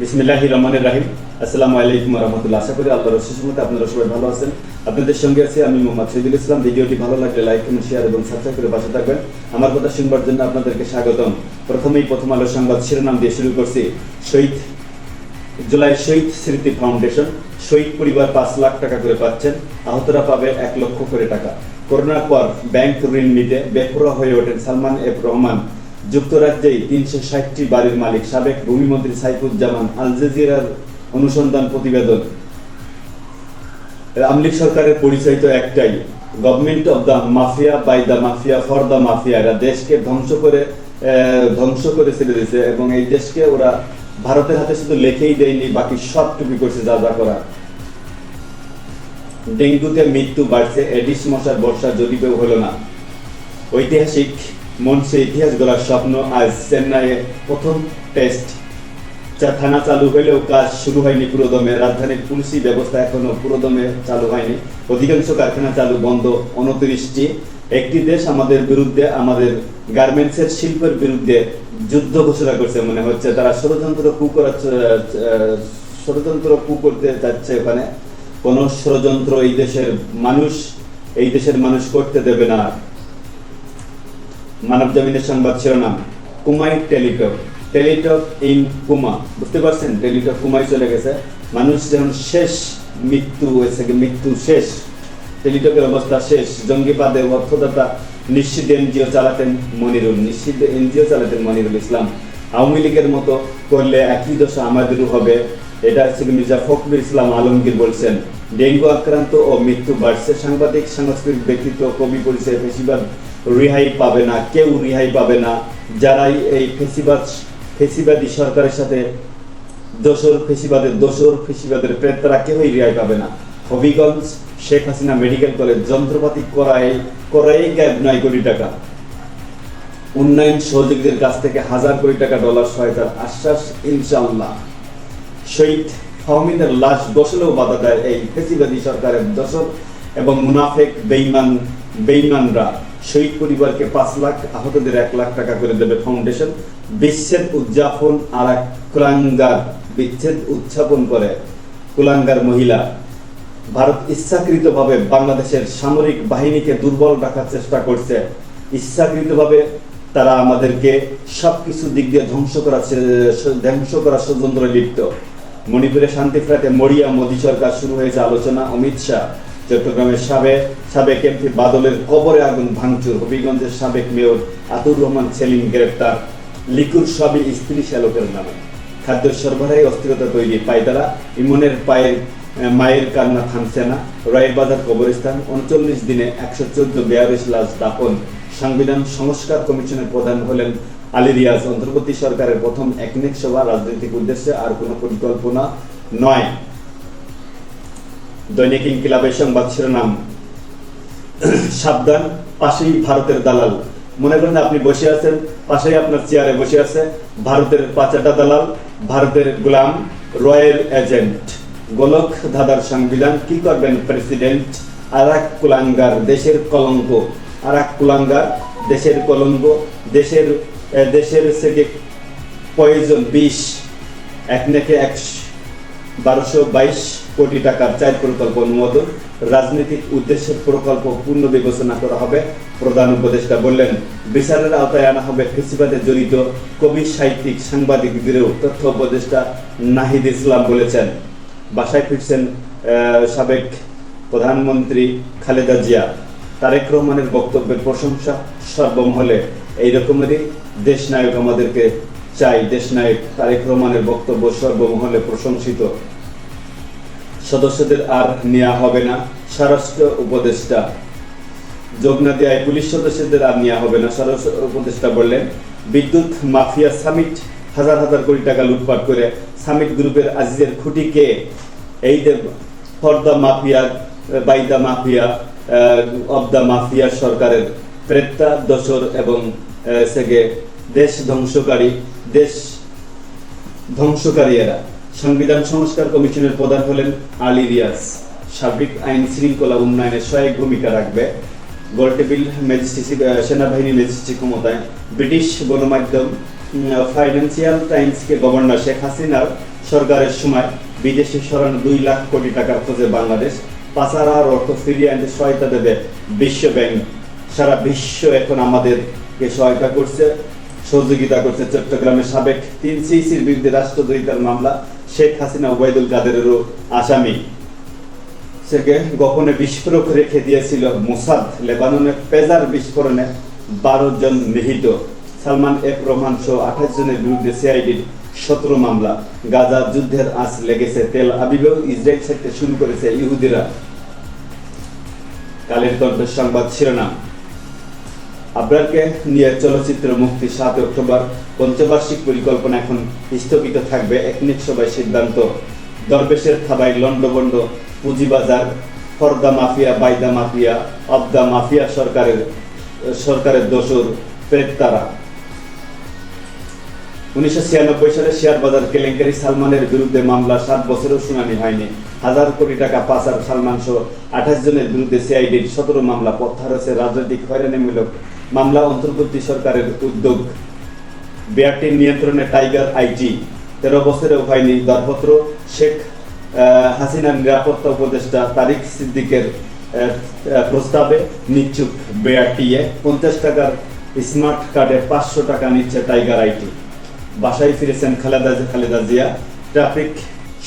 বিসমিল্লাহি রহমানির রাহিম। আসসালামু আলাইকুম রহমতুল্লাহ। আশা করি আল্লাহর সুসমতে আপনারা সবাই ভালো আছেন। আপনাদের সঙ্গে আছি আমি মোহাম্মদ শহীদুল ইসলাম। ভিডিওটি ভালো লাগলে লাইক কমেন্ট শেয়ার এবং সাবস্ক্রাইব করে পাশে থাকবেন। আমার কথা শুনবার জন্য আপনাদেরকে স্বাগতম। প্রথমেই প্রথম আলো সংবাদ শিরোনাম দিয়ে শুরু করছি। শহীদ, জুলাই শহীদ স্মৃতি ফাউন্ডেশন। শহীদ পরিবার পাঁচ লাখ টাকা করে পাচ্ছেন। আহতরা পাবে এক লক্ষ করে টাকা। করোনার পর ব্যাংক ঋণ নিতে বেপরোয়া হয়ে ওঠেন সালমান এফ রহমান। যুক্তরাজ্যেই তিনশো ষাটটি বাড়ির মালিক সাবেক ভূমিমন্ত্রী সাইফুজ্জামান আল জাজিরার অনুসন্ধান প্রতিবেদন। আমলিক সরকারের পরিচয় তো একটাই government of the mafia by the mafia for the mafia এরা দেশকে ধ্বংস করে ধ্বংস করে ছেড়ে দিয়েছে এবং এই দেশকে ওরা ভারতের হাতে শুধু লেখেই দেয়নি, বাকি সব টুপি করছে যা যা করা ডেঙ্গুতে মৃত্যু বাড়ছে, এডিস মশার বর্ষা যদিও হলো না। ঐতিহাসিক মঞ্চে ইতিহাস গড়ার স্বপ্ন আজ চেন্নাইয়ে প্রথম টেস্ট থানা চালু হলেও কাজ শুরু হয়নি পুরোদমে। রাজধানীর পুলিশি ব্যবস্থা এখনও পুরোদমে চালু হয়নি। অধিকাংশ কারখানা চালু বন্ধ উনত্রিশটি একটি দেশ আমাদের বিরুদ্ধে, আমাদের গার্মেন্টসের শিল্পের বিরুদ্ধে যুদ্ধ ঘোষণা করছে মনে হচ্ছে। তারা ষড়যন্ত্র কু করার চ- ষড়যন্ত্র কু করতে চাচ্ছে ওখানে। কোন ষড়যন্ত্র এই দেশের মানুষ, এই দেশের মানুষ করতে দেবে না। মানব জমিনের সংবাদ শিরোনাম, কুমাই টেলিটক। টেলিটক ইন কুমা। বুঝতে পারছেন? টেলিটক কুমাই চলে গেছে। মানুষ যখন শেষ মৃত্যু হয়েছে মৃত্যু শেষ, টেলিটকের অবস্থা শেষ। জঙ্গিবাদে অর্থদাতা নিশ্চিত এনজিও চালাতেন মনিরুল নিশ্চিত এনজিও চালাতেন মনিরুল ইসলাম। আওয়ামী লীগের মতো করলে একই দশা আমাদেরও হবে। এটা হচ্ছে মির্জা ফখরুল ইসলাম আলমগীর বলছেন। ডেঙ্গু আক্রান্ত ও মৃত্যু বাড়ছে। সাংবাদিক, সাংস্কৃতিক ব্যক্তিত্ব কবি পরিচয় বেশিরভাগ রেহাই পাবে না, কেউ রেহাই পাবে না। যারাই এই ফেসিবাদ, ফেসিবাদী সরকারের সাথে দোসর ফেসিবাদের দোসর ফেসিবাদের প্রেত, তারা কেউই রেহাই পাবে না। হবিগঞ্জ শেখ হাসিনা মেডিকেল কলেজ যন্ত্রপাতি করায় করাই গ্যাপ নয় কোটি টাকা। উন্নয়ন সহযোগীদের কাছ থেকে হাজার কোটি টাকা ডলার সহায়তার আশ্বাস, ইনশাআল্লাহ। শহীদ ফাহমিদের লাশ গোসলেও বাধা দেয় এই ফেসিবাদী সরকারের দশক এবং মুনাফেক বেইমান বেইমানরা শহীদ পরিবারকে পাঁচ লাখ, আহতদের এক লাখ টাকা করে দেবে ফাউন্ডেশন বিচ্ছেদ উদযাপন আর এক কুলাঙ্গার বিচ্ছেদ উদযাপন করে কুলাঙ্গার মহিলা। ভারত ইচ্ছাকৃতভাবে বাংলাদেশের সামরিক বাহিনীকে দুর্বল রাখার চেষ্টা করছে। ইচ্ছাকৃতভাবে তারা আমাদেরকে সবকিছু দিক দিয়ে ধ্বংস করা ধ্বংস করার ষড়যন্ত্রে লিপ্ত। মণিপুরে শান্তি ফ্ল্যাটে মরিয়া মোদী সরকার শুরু হয়েছে আলোচনা, অমিত শাহ। চট্টগ্রামের সাবেক সাবেক এমপি বাদলের কবরে আগুন ভাঙচুর। হবিগঞ্জের সাবেক মেয়র আতুর রহমান সেলিম গ্রেপ্তার, লিকুর সবই স্ত্রী শ্যালকের নামে। খাদ্য সরবরাহে অস্থিরতা তৈরি পায়তারা, ইমনের পায়ের মায়ের কান্না থামছে না। রয়ের বাজার কবরস্থান, উনচল্লিশ দিনে একশো চোদ্দ বেয়াল্লিশ লাশ দাপন সংবিধান সংস্কার কমিশনের প্রধান হলেন আলী রিয়াজ। অন্তর্বর্তী সরকারের প্রথম একনেক সভা রাজনৈতিক উদ্দেশ্যে আর কোনো পরিকল্পনা নয়। দৈনিক ইনকিলাবের সংবাদ শিরোনাম। সাবধান, পাশেই ভারতের দালাল। মনে করেন আপনি বসে আছেন, পাশেই আপনার চেয়ারে বসে আছে ভারতের পাচাটা দালাল, ভারতের গোলাম রয়ের এজেন্ট। গোলক ধাঁধার সংবিধান, কি করবেন প্রেসিডেন্ট? আর এক কুলাঙ্গার দেশের কলঙ্ক। আর এক কুলাঙ্গার দেশের কলঙ্ক। দেশের দেশের থেকে পয়জন বিশ এক নাকি এক বারোশো বাইশ। কোটি টাকার চার প্রকল্প অনুমোদন রাজনৈতিক উদ্দেশ্যের প্রকল্প পূর্ণ বিবেচনা করা হবে। প্রধান উপদেষ্টা বললেন, বিচারের আওতায় আনা হবে ফেসিবাদে জড়িত কবি, সাহিত্যিক সাংবাদিকদেরও তথ্য উপদেষ্টা নাহিদ ইসলাম বলেছেন। বাসায় ফিরছেন সাবেক প্রধানমন্ত্রী খালেদা জিয়া। তারেক রহমানের বক্তব্যের প্রশংসা সর্বমহলে। এই রকমেরই দেশনায়ক আমাদেরকে চাই। দেশনায়ক তারেক রহমানের বক্তব্য সর্বমহলে প্রশংসিত। সদস্যদের আর নেওয়া হবে না। স্বরাষ্ট্র উপদেষ্টা যোগ না পুলিশ সদস্যদের আর নেওয়া হবে না। স্বরাষ্ট্র উপদেষ্টা বললেন, বিদ্যুৎ মাফিয়া সামিট হাজার হাজার কোটি টাকা লুটপাট করে সামিট গ্রুপের আজিজের খুঁটি কে এই যে the mafia by the mafia of the mafia সরকারের প্রেত্তা, দোসর এবং সেগে দেশ ধ্বংসকারী দেশ ধ্বংসকারী এরা। সংবিধান সংস্কার কমিশনের প্রধান হলেন আলী রিয়াজ। সার্বিক আইন শৃঙ্খলা উন্নয়নে সহায়ক ভূমিকা রাখবে। গোলটেবিল ম্যাজিস্ট্রেসি সেনাবাহিনী ম্যাজিস্ট্রেসি ক্ষমতায়। ব্রিটিশ গণমাধ্যম ফাইন্যান্সিয়াল টাইমসকে গভর্নর শেখ হাসিনার সরকারের সময় বিদেশে সরানো দুই লাখ কোটি টাকার খোঁজে বাংলাদেশ। পাচার আর অর্থ ফিরিয়ে আনতে সহায়তা দেবে বিশ্ব ব্যাংক। সারা বিশ্ব এখন আমাদেরকে সহায়তা করছে। সহযোগিতা করছে চট্টগ্রামের সাবেক তিন সিসির বিরুদ্ধে রাষ্ট্রদ্রোহিতার মামলা শেখ হাসিনা ওবায়দুল কাদেরেরও আসামি। সেকে গোপনে বিস্ফোরক রেখে দিয়েছিল মোসাদ লেবাননের পেজার বিস্ফোরণে বারো জন নিহিত। সালমান এফ রহমান সহ আঠাশ জনের বিরুদ্ধে সিআইডির সতেরো মামলা। গাজা যুদ্ধের আঁচ লেগেছে তেল আবিবেও ইসরায়েল ছাড়তে শুরু করেছে ইহুদিরা। কালের কণ্ঠের সংবাদ শিরোনাম। আবরারকে নিয়ে চলচ্চিত্র মুক্তি সাত অক্টোবর পঞ্চবার্ষিক পরিকল্পনা এখন স্থগিত থাকবে। একনিক সভায় সিদ্ধান্ত। দরবেশের থাবায় লন্ডবন্ড পুঁজিবাজার for the mafia by the mafia, of the mafia সরকারের সরকারের দোসর প্রেতারা উনিশশো ছিয়ানব্বই সালে শেয়ার বাজার কেলেঙ্কারি সালমানের বিরুদ্ধে মামলা, সাত বছরেও শুনানি হয়নি। হাজার কোটি টাকা পাচার সালমান সহ আঠাশ জনের বিরুদ্ধে সিআইডির সতেরো মামলা। প্রত্যাহার হয়েছে রাজনৈতিক হয়রানিমূলক মামলা অন্তর্বর্তী সরকারের উদ্যোগ। বিআরটি নিয়ন্ত্রণে টাইগার আইটি তেরো বছরেও হয়নি দরপত্র, শেখ হাসিনার নিরাপত্তা উপদেষ্টা তারিক সিদ্দিকের প্রস্তাবে নিচ্ছুক বিআরটিএ। পঞ্চাশ টাকার স্মার্ট কার্ডে পাঁচশো টাকা নিচ্ছে টাইগার আইটি বাসায় ফিরেছেন খালেদা খালেদা জিয়া। ট্রাফিক,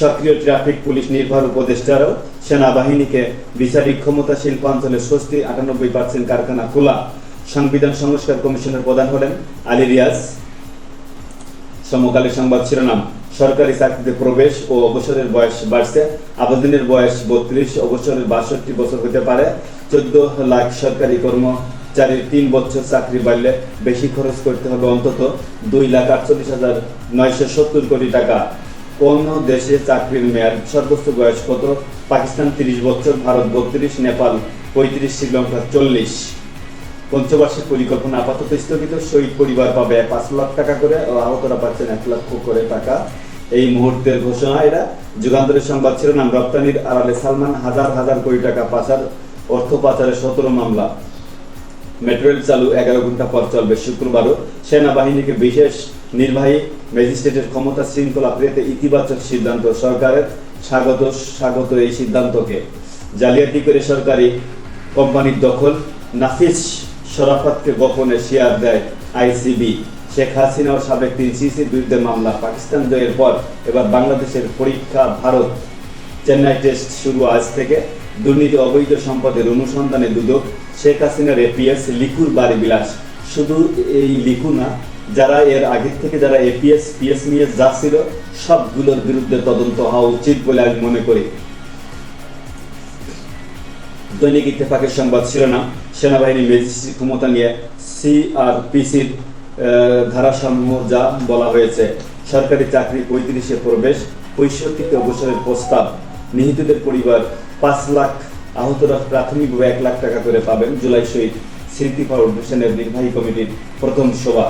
সক্রিয় ট্রাফিক পুলিশ নির্ভর উপদেষ্টারও সেনাবাহিনীকে বিচারিক ক্ষমতা শিল্পাঞ্চলে স্বস্তি আটানব্বই পার্সেন্ট কারখানা খোলা। সংবিধান সংস্কার কমিশনের প্রধান হলেন আলী রিয়াজ। সমকালীন সংবাদ শিরোনাম, সরকারি চাকরিতে প্রবেশ ও অবসরের বয়স বাড়ছে। আবেদনের বয়স বত্রিশ, অবসরের বাষট্টি বছর হতে পারে। চোদ্দ লাখ সরকারি কর্মচারীর তিন বছর চাকরি বাড়লে বেশি খরচ করতে হবে অন্তত দুই লাখ আটচল্লিশ হাজার নয়শো সত্তর কোটি টাকা। কোন দেশে চাকরির মেয়াদ সর্বোচ্চ বয়স কত? পাকিস্তান তিরিশ বছর, ভারত বত্রিশ, নেপাল পঁয়ত্রিশ, শ্রীলঙ্কা চল্লিশ। পঞ্চবার্ষিক পরিকল্পনা আপাতত স্থগিত। শহীদ পরিবার পাবে পাঁচ লাখ টাকা করে আহতরা পাচ্ছেন এক লক্ষ করে টাকা। এই মুহূর্তের ঘোষণা এরা। যুগান্তরের সংবাদ শিরোনাম, রপ্তানির আড়ালে সালমান, হাজার হাজার কোটি টাকা পাচার, অর্থ পাচারের সতেরো মামলা। মেট্রো রেল চালু, এগারো ঘণ্টা পর চলবে শুক্রবারও। সেনাবাহিনীকে বিশেষ নির্বাহী ম্যাজিস্ট্রেটের ক্ষমতা শৃঙ্খলা পেতে ইতিবাচক সিদ্ধান্ত সরকারের। স্বাগত স্বাগত এই সিদ্ধান্তকে। জালিয়াতি করে সরকারি কোম্পানির দখল। নাফিস শরাফতকে গোপনে শেয়ার দেয় আইসিবি। শেখ হাসিনা ও সাবেক তিন সিসির বিরুদ্ধে মামলা। পাকিস্তান জয়ের পর এবার বাংলাদেশের পরীক্ষা ভারত। চেন্নাই টেস্ট শুরু আজ থেকে। দুর্নীতি, অবৈধ সম্পদের অনুসন্ধানে দুদক। শেখ হাসিনার এপিএস লিকুর বাড়ি বিলাস। শুধু এই লিকু না, যারা এর আগে থেকে যারা এপিএস, পিএস নিয়ে যাচ্ছিল সবগুলোর বিরুদ্ধে তদন্ত হওয়া উচিত বলে আমি মনে করি। দৈনিক ইত্তেফাকের সংবাদ শিরোনাম, সেনাবাহিনী ম্যাজিস্ট্রেট ক্ষমতা নিয়ে সিআরপিসির ধারাসমূহ যা বলা হয়েছে। সরকারি চাকরি পঁয়ত্রিশে প্রবেশ, পঁয়ষট্টিতে অবসরের প্রস্তাব। নিহতদের পরিবার পাঁচ লাখ আহতরা প্রাথমিকভাবে এক লাখ টাকা করে পাবেন জুলাই শহীদ স্মৃতি ফাউন্ডেশনের নির্বাহী কমিটির প্রথম সভা।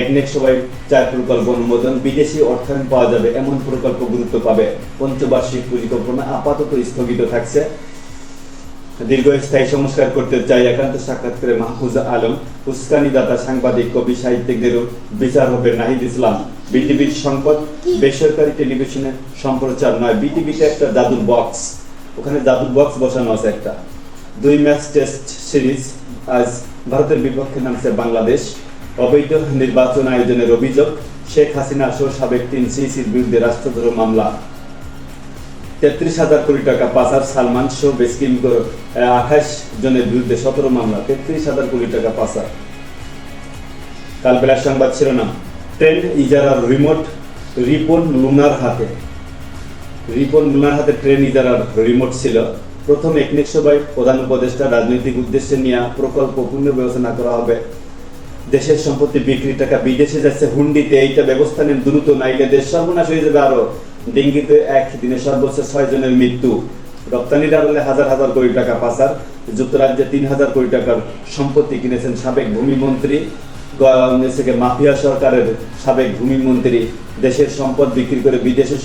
একনেক সভায় চার প্রকল্প অনুমোদন, বিদেশি অর্থায়ন পাওয়া যাবে, এমন প্রকল্প গুরুত্ব পাবে। পঞ্চবার্ষিক পরিকল্পনা আপাতত স্থগিত থাকছে। দীর্ঘস্থায়ী সংস্কার করতে চাই একান্ত সাক্ষাৎকারে মাহফুজা আলম উস্কানিদাতা সাংবাদিক কবি সাহিত্যিকদেরও বিচার হবে নাহিদ ইসলাম। বিটিভির সম্পদ বেসরকারি টেলিভিশনে সম্প্রচার নয় বিটিভিতে একটা জাদুর বক্স। ওখানে জাদুর বক্স বসানো আছে একটা। দুই ম্যাচ টেস্ট সিরিজ আজ ভারতের বিপক্ষে নামছে বাংলাদেশ। অবৈধ নির্বাচন আয়োজনের অভিযোগ শেখ হাসিনা সহ সাবেক তিন সিসির বিরুদ্ধে রাষ্ট্রদ্রোহ মামলা। তেত্রিশ হাজার কোটি টাকা পাচার সালমান সহ বেশ আঠাশ জনের বিরুদ্ধে সতেরো মামলা, তেত্রিশ হাজার কোটি টাকা পাচার। কাল বেলার সংবাদ শিরোনাম, ট্রেন ইজারার রিমোট রিপন লুনার হাতে। রিপন লুনার হাতে ট্রেন ইজারার রিমোট ছিল। প্রথম একনিক সভায় প্রধান উপদেষ্টা রাজনৈতিক উদ্দেশ্যে নিয়ে প্রকল্প পুনর্বিবেচনা করা হবে। দেশের সম্পত্তি বিক্রির টাকা বিদেশে যাচ্ছে, হুন্ডিতে এইটা ব্যবস্থা নেন দ্রুত, নাইলে দেশ সর্বনাশ হয়ে যাবে আরও। ডেঙ্গিতে এক, দিনে সর্বোচ্চ ছয় জনের মৃত্যু। রপ্তানির আড়ালে হাজার হাজার কোটি টাকা পাচার। যুক্তরাজ্যে তিন হাজার কোটি টাকার সম্পত্তি কিনেছেন সাবেক ভূমিমন্ত্রী থেকে মাফিয়া সরকারের সাবেক ভূমিমন্ত্রী। দেশের সম্পদ বিক্রি করে বিদেশে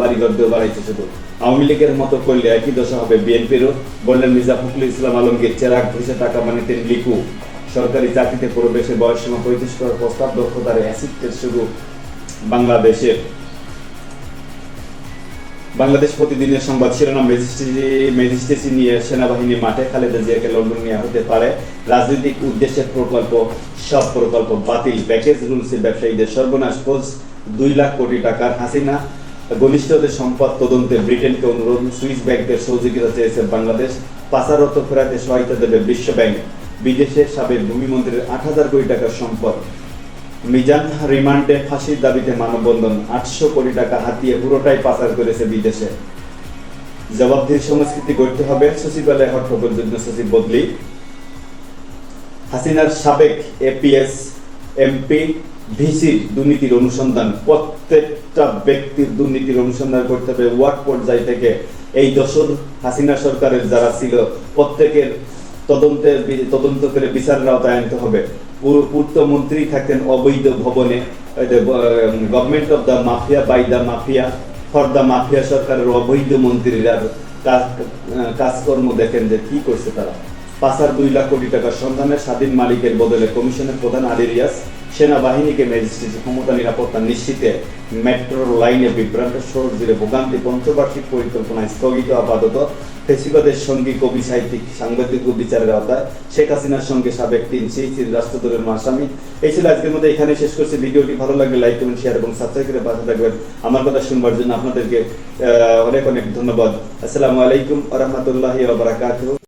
বাড়িঘর দিয়ে বাড়াইছে শুধু। আওয়ামী লীগের মতো করলে একই দশা হবে বিএনপিরও, বললেন মির্জা ফখরুল ইসলাম আলমগীর। চেরাগ ঘুষে টাকা বানিতেন লিকু সরকারি চাকরিতে প্রবেশে বয়স সীমা পঁয়ত্রিশ করার প্রস্তাব দক্ষতার অ্যাসিড শুরু বাংলাদেশের। বাংলাদেশ প্রতিদিনের সংবাদ শিরোনাম ম্যাজিস্ট্রেসি নিয়ে সেনাবাহিনী মাঠে খালেদা জিয়াকে লন্ডন নেওয়া হতে পারে রাজনৈতিক উদ্দেশ্যের প্রকল্প, সব প্রকল্প বাতিল। প্যাকেজ রুলসে ব্যবসায়ীদের সর্বনাশ খোঁজ দুই লাখ কোটি টাকার হাসিনা। ঘনিষ্ঠদের সম্পদ তদন্তে ব্রিটেনকে অনুরোধ, সুইস ব্যাংকের সহযোগিতা চেয়েছে বাংলাদেশ। পাচার অর্থ ফেরাতে সহায়তা দেবে বিশ্ব ব্যাংক। বিদেশের সাবেক ভূমিমন্ত্রীর আট হাজার কোটি টাকার সম্পদ। মিজান রিমান্ডে ফাঁসির দাবিতে মানববন্ধন। আটশো কোটি টাকা হাতিয়ে পুরোটাই পাচার করেছে বিদেশে। জবাবদিহির সংস্কৃতি গড়তে হবে সচিবালয় হট্টগোল যুগ্ম সচিব বদলি। হাসিনার সাবেক এপিএস এমপি ভিসির দুর্নীতির অনুসন্ধান। প্রত্যেকটা ব্যক্তির দুর্নীতির অনুসন্ধান করতে হবে। ওয়ার্ড পর্যায় থেকে এই দশর হাসিনা সরকারের যারা ছিল, প্রত্যেকের তদন্তে তদন্ত করে বিচারের আওতায় আনতে হবে। পূর্ত মন্ত্রী থাকতেন অবৈধ ভবনে government of the mafia by the mafia for the mafia সরকারের অবৈধ মন্ত্রীরা কাজ- কাজকর্ম দেখেন যে কি করছে তারা। পাঁচার দুই লাখ কোটি টাকার সন্ধানে স্বাধীন মালিকের বদলে কমিশনের প্রধান আলী রিয়াজ সেনাবাহিনীকে ম্যাজিস্ট্রেট ক্ষমতা নিরাপত্তা নিশ্চিতে মেট্রো লাইনে বিভ্রান্ত জুড়ে ভোগান্তি পঞ্চবার্ষিক পরিকল্পনা স্থগিত আপাতত ফেসিবাদের সঙ্গী কবি সাহিত্যিক, সাংবাদিক ও বিচারের আওতায় শেখ হাসিনার সঙ্গে সাবেক তিন সিইসির রাষ্ট্রদূতের মাসামি। এই ছিল আজকের মধ্যে এখানে শেষ করছি। ভিডিওটি ভালো লাগলে লাইক, কমেন্ট শেয়ার এবং সাবস্ক্রাইব করে পাশে থাকবেন। আমার কথা শুনবার জন্য আপনাদেরকে অনেক অনেক ধন্যবাদ। আসসালামু আলাইকুম আ রহমতুল্লাহি